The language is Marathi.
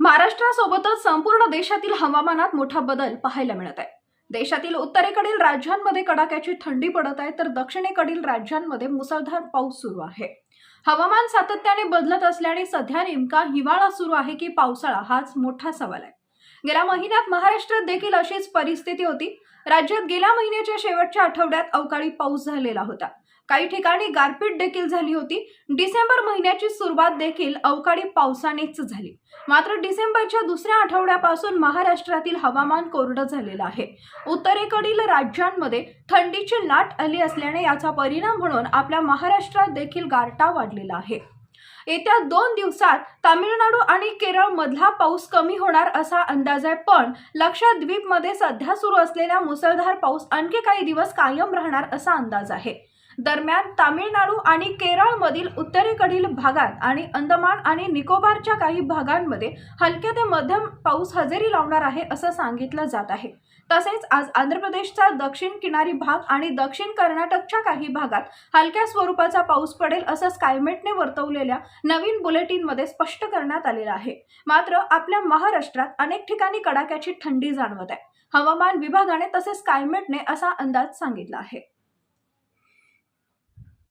महाराष्ट्रासोबतच संपूर्ण देशातील हवामानात मोठा बदल पाहायला मिळत आहे. देशातील उत्तरेकडील राज्यांमध्ये कडाक्याची थंडी पडत आहे तर दक्षिणेकडील राज्यांमध्ये मुसळधार पाऊस सुरू आहे. हवामान सातत्याने बदलत असल्याने सध्या नेमका हिवाळा सुरू आहे की पावसाळा हाच मोठा सवाल आहे. गेल्या महिन्यात महाराष्ट्रात देखील अशीच परिस्थिती होती. राज्यात गेल्या महिन्याच्या शेवटच्या आठवड्यात अवकाळी पाऊस झालेला होता. काही ठिकाणी गारपीट देखील झाली होती. डिसेंबर महिन्याची सुरुवात देखील अवकाळी पावसानेच झाली. मात्र डिसेंबरच्या दुसऱ्या आठवड्यापासून महाराष्ट्रातील हवामान कोरडं झालेलं आहे. उत्तरेकडील राज्यांमध्ये थंडीची लाट आली असल्याने याचा परिणाम म्हणून आपल्या महाराष्ट्रात देखील गारटा वाढलेला आहे. येत्या दोन दिवसात तामिळनाडू आणि केरळ मधला पाऊस कमी होणार असा अंदाज आहे पण लक्षद्वीपमध्ये सध्या सुरू असलेला मुसळधार पाऊस आणखी काही दिवस कायम राहणार असा अंदाज आहे. दरम्यान तामिळनाडू आणि केरळमधील उत्तरेकडील भागात आणि अंदमान आणि निकोबारच्या काही भागांमध्ये हलक्या ते मध्यम पाऊस हजेरी लावणार आहे असं सांगितलं जात आहे. तसेच आज आंध्र प्रदेशचा दक्षिण किनारी भाग आणि दक्षिण कर्नाटकच्या काही भागात हलक्या स्वरूपाचा पाऊस पडेल असं स्कायमेटने वर्तवलेल्या नवीन बुलेटिनमध्ये स्पष्ट करण्यात आलेलं आहे. मात्र आपल्या महाराष्ट्रात अनेक ठिकाणी कडाक्याची थंडी जाणवत आहे. हवामान विभागाने तसेच स्कायमेटने असा अंदाज सांगितला आहे.